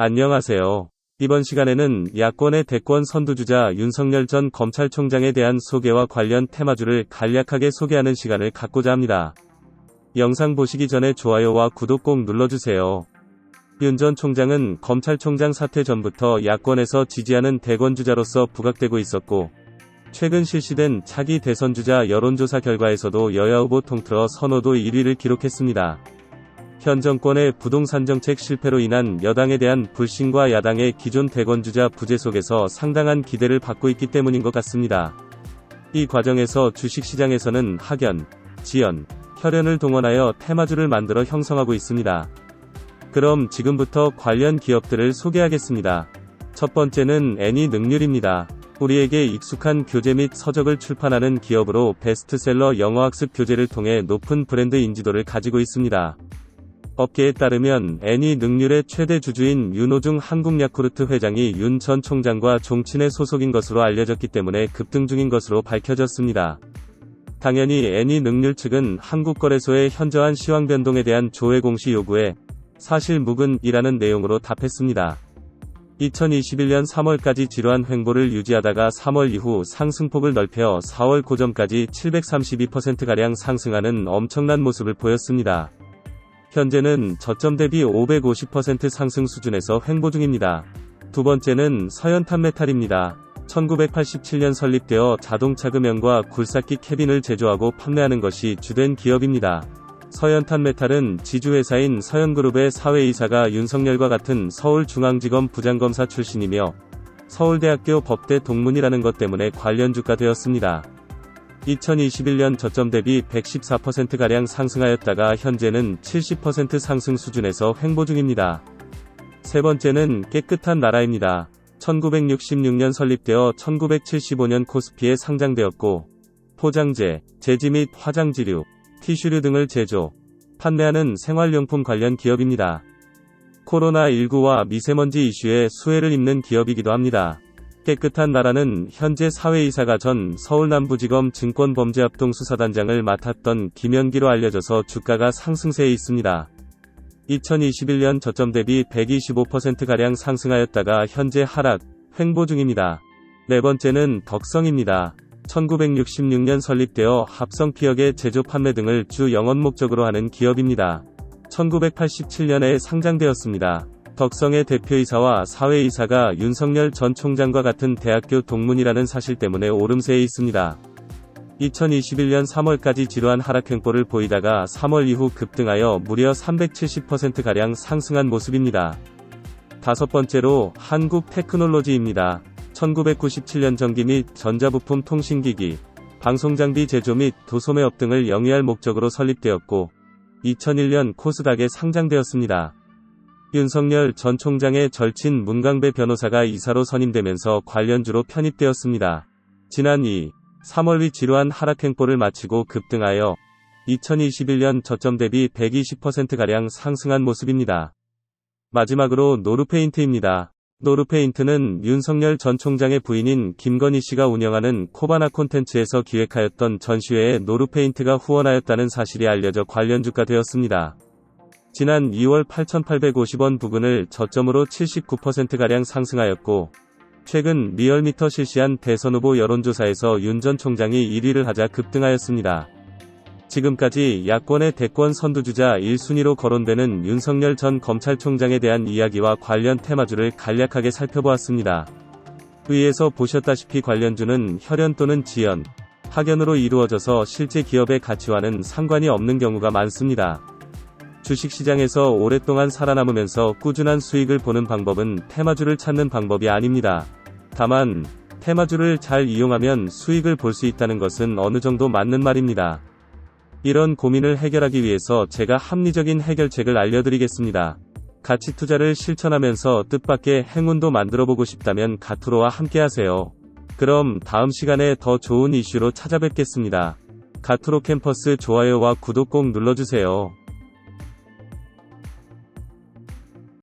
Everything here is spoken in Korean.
안녕하세요. 이번 시간에는 야권의 대권 선두주자 윤석열 전 검찰총장에 대한 소개와 관련 테마주를 간략하게 소개하는 시간을 갖고자 합니다. 영상 보시기 전에 좋아요와 구독 꼭 눌러주세요. 윤 전 총장은 검찰총장 사퇴 전부터 야권에서 지지하는 대권주자로서 부각되고 있었고, 최근 실시된 차기 대선주자 여론조사 결과에서도 여야 후보 통틀어 선호도 1위를 기록했습니다. 현 정권의 부동산 정책 실패로 인한 여당에 대한 불신과 야당의 기존 대권주자 부재 속에서 상당한 기대를 받고 있기 때문인 것 같습니다. 이 과정에서 주식시장에서는 학연, 지연, 혈연을 동원하여 테마주를 만들어 형성하고 있습니다. 그럼 지금부터 관련 기업들을 소개하겠습니다. 첫 번째는 애니 능률입니다. 우리에게 익숙한 교재 및 서적을 출판하는 기업으로 베스트셀러 영어학습 교재를 통해 높은 브랜드 인지도를 가지고 있습니다. 업계에 따르면 애니 능률의 최대 주주인 윤호중 한국야쿠르트 회장이 윤 전 총장과 종친의 소속인 것으로 알려졌기 때문에 급등 중인 것으로 밝혀졌습니다. 당연히 애니 능률 측은 한국거래소의 현저한 시황 변동에 대한 조회 공시 요구에 사실 묵은이라는 내용으로 답했습니다. 2021년 3월까지 지루한 횡보를 유지하다가 3월 이후 상승폭을 넓혀 4월 고점까지 732%가량 상승하는 엄청난 모습을 보였습니다. 현재는 저점 대비 550% 상승 수준에서 횡보 중입니다. 두 번째는 서현탄 메탈입니다. 1987년 설립되어 자동차 금형과 굴삭기 캐빈을 제조하고 판매하는 것이 주된 기업입니다. 서현탄 메탈은 지주회사인 서현그룹의 사회이사가 윤석열과 같은 서울중앙지검 부장검사 출신이며 서울대학교 법대 동문이라는 것 때문에 관련 주가 되었습니다. 2021년 저점 대비 114%가량 상승하였다가 현재는 70% 상승 수준에서 횡보 중입니다. 세 번째는 깨끗한 나라입니다. 1966년 설립되어 1975년 코스피에 상장되었고, 포장재, 제지 및 화장지류, 티슈류 등을 제조, 판매하는 생활용품 관련 기업입니다. 코로나19와 미세먼지 이슈에 수혜를 입는 기업이기도 합니다. 깨끗한 나라는 현재 사회이사가 전 서울남부지검 증권범죄합동수사단장을 맡았던 김현기로 알려져서 주가가 상승세에 있습니다. 2021년 저점 대비 125%가량 상승하였다가 현재 하락, 횡보 중입니다. 네 번째는 덕성입니다. 1966년 설립되어 합성 피혁의 제조 판매 등을 주 영업 목적으로 하는 기업입니다. 1987년에 상장되었습니다. 덕성의 대표이사와 사회이사가 윤석열 전 총장과 같은 대학교 동문이라는 사실 때문에 오름세에 있습니다. 2021년 3월까지 지루한 하락 횡보를 보이다가 3월 이후 급등하여 무려 370%가량 상승한 모습입니다. 다섯 번째로 한국 테크놀로지입니다. 1997년 전기 및 전자부품 통신기기, 방송장비 제조 및 도소매업 등을 영위할 목적으로 설립되었고, 2001년 코스닥에 상장되었습니다. 윤석열 전 총장의 절친 문강배 변호사가 이사로 선임되면서 관련주로 편입되었습니다. 지난 2, 3월 위 지루한 하락 행보를 마치고 급등하여 2021년 저점 대비 120%가량 상승한 모습입니다. 마지막으로 노르페인트입니다. 노르페인트는 윤석열 전 총장의 부인인 김건희 씨가 운영하는 코바나 콘텐츠에서 기획하였던 전시회에 노르페인트가 후원하였다는 사실이 알려져 관련주가 되었습니다. 지난 2월 8,850원 부근을 저점으로 79%가량 상승하였고, 최근 리얼미터 실시한 대선 후보 여론조사에서 윤 전 총장이 1위를 하자 급등하였습니다. 지금까지 야권의 대권 선두주자 1순위로 거론되는 윤석열 전 검찰총장에 대한 이야기와 관련 테마주를 간략하게 살펴보았습니다. 위에서 보셨다시피 관련주는 혈연 또는 지연, 학연으로 이루어져서 실제 기업의 가치와는 상관이 없는 경우가 많습니다. 주식시장에서 오랫동안 살아남으면서 꾸준한 수익을 보는 방법은 테마주를 찾는 방법이 아닙니다. 다만, 테마주를 잘 이용하면 수익을 볼 수 있다는 것은 어느 정도 맞는 말입니다. 이런 고민을 해결하기 위해서 제가 합리적인 해결책을 알려드리겠습니다. 가치 투자를 실천하면서 뜻밖의 행운도 만들어 보고 싶다면 가투로와 함께 하세요. 그럼 다음 시간에 더 좋은 이슈로 찾아뵙겠습니다. 가투로 캠퍼스 좋아요와 구독 꼭 눌러주세요.